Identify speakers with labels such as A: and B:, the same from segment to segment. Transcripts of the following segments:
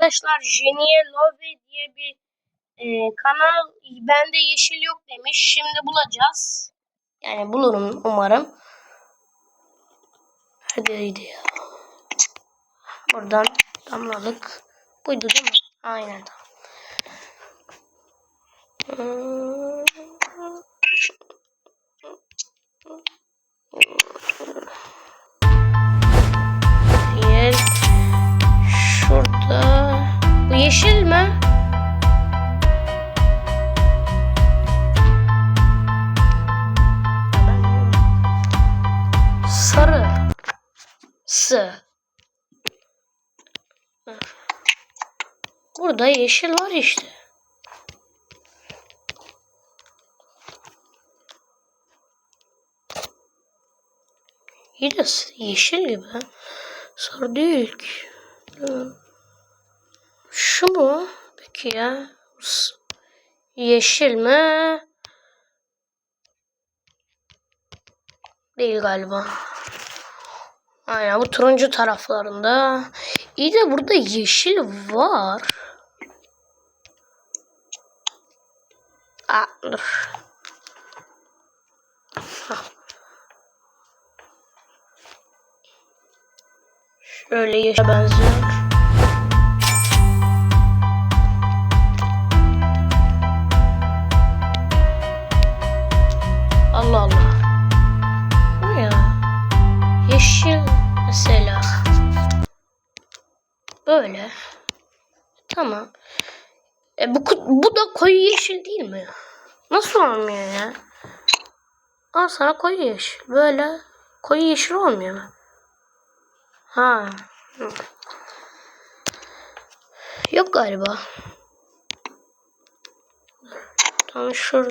A: Arkadaşlar Jeniye Love diye bir e, kanal bende yeşil yok demiş. Şimdi bulacağız. Yani bulurum umarım. Hadi ya. Buradan damladık. Buydu değil mi? Aynen. Hmm. Sarı. S. Burada yeşil var işte. İyi de yeşil gibi. Sarı değil ki. Şu mu? Peki ya. Yeşil mi? Değil galiba. Aynen bu turuncu taraflarında. İyi de burada yeşil var. Aa, dur. Şöyle yeşile benziyor. Böyle. Tamam. E bu, bu da koyu yeşil değil mi? Nasıl olmuyor ya? Al sana koyu yeşil. Böyle koyu yeşil olmuyor mu? Ha. Yok galiba. Tam şurada.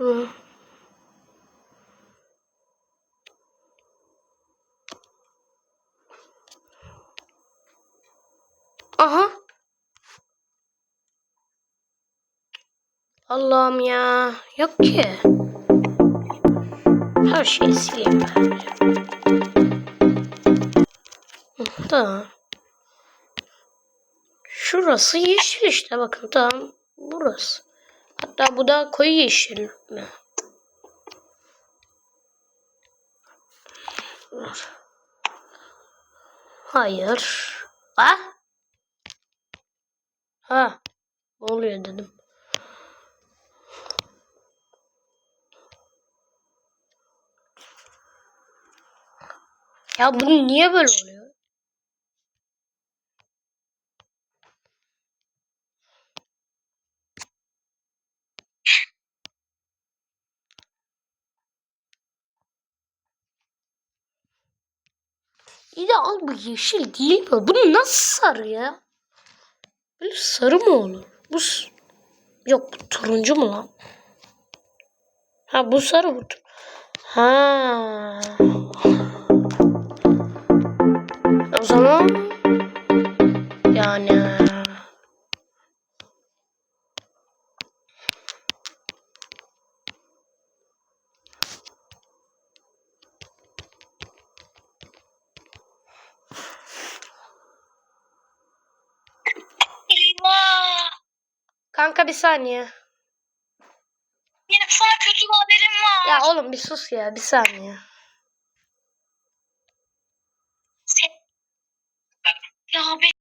A: Dur. Aha. Allah'ım ya. Yok ki. Her şeyi sileyim ben. Tamam. Şurası yeşil işte bakın tamam. Burası. Hatta bu da koyu yeşil mi? Hayır. Ha? Ha. Oluyor dedim. Ya bu niye böyle oluyor? İyi de al bu yeşil değil mi? Bu nasıl sarı ya? Böyle sarı mı olur? Bu yok bu turuncu mu lan? Ha bu sarı bu. Ha. O zaman yani Kanka bir saniye.
B: Benim sana kötü bir haberim var.
A: Ya oğlum bir sus ya bir saniye. Ya ben